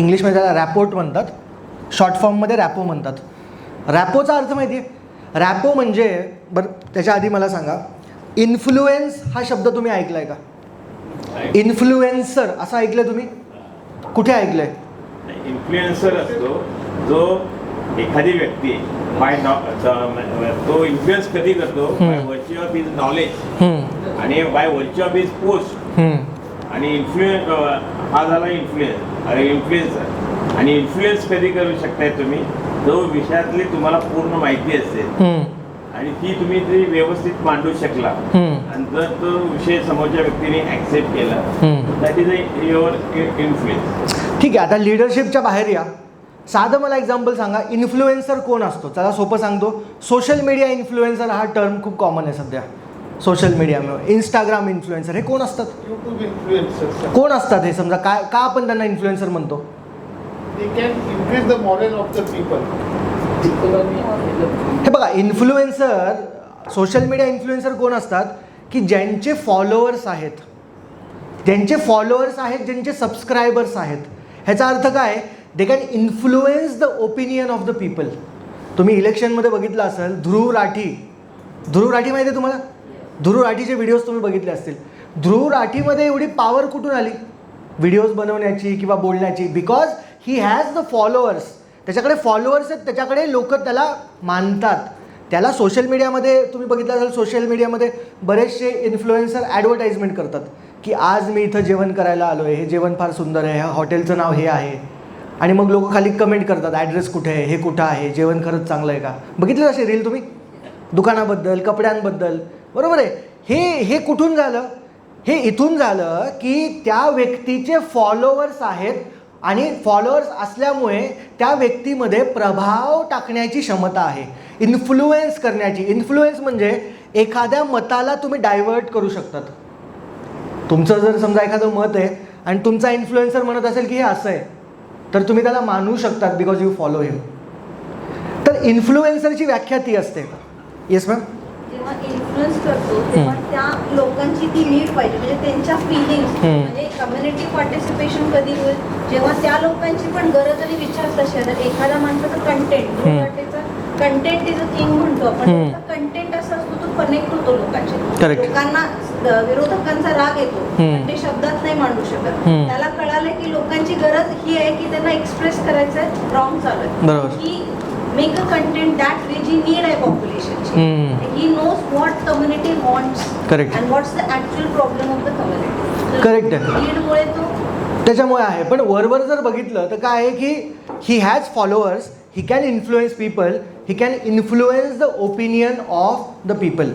इंग्लिशमध्ये त्याला रॅपोर्ट म्हणतात शॉर्ट फॉर्ममध्ये रॅपो म्हणतात. रॅपोचा अर्थ माहिती आहे? रॅपो म्हणजे बरं त्याच्या आधी मला सांगा इन्फ्लुएन्स हा शब्द तुम्ही ऐकला आहे का? इन्फ्लुएन्सर असं ऐकलं तुम्ही? कुठे ऐकलं आहे इन्फ्लुएन्सर असतो जो एखादी व्यक्ती बाय तो इन्फ्लुएन्स कधी करतो? By virtue of his knowledge आणि by virtue of his post आणि इन्फ्लुएन्स हा झाला इन्फ्लुएन्स अरे इन्फ्लुएन्सर आणि इन्फ्लुएन्स कधी करू शकताय तुम्ही? जो विषयातली तुम्हाला पूर्ण माहिती असेल. आणि ती तुम्ही ती व्यवस्थित मांडू शकला. आणि जर तो विषय समोरच्या व्यक्तीने ऍक्सेप्ट केला दॅट इज युअर इन्फ्लुएन्स ठीक आहे आता लिडरशिपच्या बाहेर या. साधं मला एक्झाम्पल सांगा इन्फ्लुएन्सर कोण असतो? चला सोपं सांगतो. सोशल मीडिया इन्फ्लुएन्सर हा टर्म खूप कॉमन आहे सध्या. सोशल मीडियामुळे इंस्टाग्राम इन्फ्लुएन्सर हे कोण असतात? YouTube influencers. कोण असतात हे? समजा काय का आपण त्यांना इन्फ्लुएन्सर म्हणतो? They can increase the moral of the people. हे बघा इन्फ्लुएन्सर सोशल मीडिया इन्फ्लुएन्सर कोण असतात? की ज्यांचे फॉलोअर्स आहेत. ज्यांचे फॉलोअर्स आहेत ज्यांचे सबस्क्रायबर्स आहेत. ह्याचा अर्थ काय? They can influence the opinion of the people तुम्ही इलेक्शनमध्ये बघितलं असेल ध्रुव राठी. ध्रुव राठी माहिती आहे तुम्हाला? ध्रुव राठीचे व्हिडिओज तुम्ही बघितले असतील. ध्रुव राठीमध्ये एवढी पॉवर कुठून आली? व्हिडिओज बनवण्याची किंवा बोलण्याची? Because he has the followers त्याच्याकडे फॉलोअर्स आहेत त्याच्याकडे लोक त्याला मानतात. त्याला सोशल मीडियामध्ये तुम्ही बघितलं असेल सोशल मीडियामध्ये बरेचसे इन्फ्लुएन्सर ॲडव्हर्टाईजमेंट करतात. की आज मी इथं जेवण करायला आलो आहे हे जेवण फार सुंदर आहे ह्या हॉटेलचं नाव हे आहे. आणि मग लोक खाली कमेंट करतात ॲड्रेस कुठे आहे हे कुठं आहे जेवण खरंच चांगलं आहे का? बघितलं असे रील तुम्ही? दुकानाबद्दल कपड्यांबद्दल बरोबर आहे? हे हे कुठून झालं? हे इथून झालं की त्या व्यक्तीचे फॉलोअर्स आहेत आणि फॉलोअर्स असल्यामुळे त्या व्यक्तीमध्ये प्रभाव टाकण्याची क्षमता आहे. इन्फ्लुएन्स करण्याची. इन्फ्लुएन्स म्हणजे एखाद्या मताला तुम्ही डायव्हर्ट करू शकतात. तुमचं जर समजा एखादं मत आहे आणि तुमचा इन्फ्लुएन्सर म्हणत असेल की हे असं आहे तर तुम्ही त्याला मानू शकतात बिकॉज यू फॉलो हिम तर इन्फ्लुएन्सरची व्याख्या ती असते. येस मॅम जेव्हा इन्फ्लुएन्स करतो तेव्हा त्या लोकांची ती नीड पाहिजे म्हणजे त्यांच्या फिलिंग्स हम्म. म्हणजे कम्युनिटी पार्टिसिपेशन कधी होईल जेव्हा त्या लोकांची पण गरज आणि विचार तसे आहेत. एखाद्या माणसाचं कंटेंट हम्म. कंटेंट इज अ थिंग म्हणतो आपण. कंटेंट असा असतो तो कनेक्ट होतो लोकांचे Correct. लोकांना द- विरोधकांचा राग येतो हम्म. पण ते शब्दात नाही मांडू शकत हम्म. त्याला कळालं की लोकांची गरज ही आहे की त्यांना एक्सप्रेस करायचं आहे रॉंग चालू आहे बरोबर. He make a content that way G need आहे पॉप्युलेशनची हम्म. knows what community wants Correct. and what's the actual problem of the community Correct आहे. लीडमुळे तो त्याच्यामुळे आहे पण वरवर जर बघितलं तर काय आहे की he has followers he can influence people he can influence the opinion of the people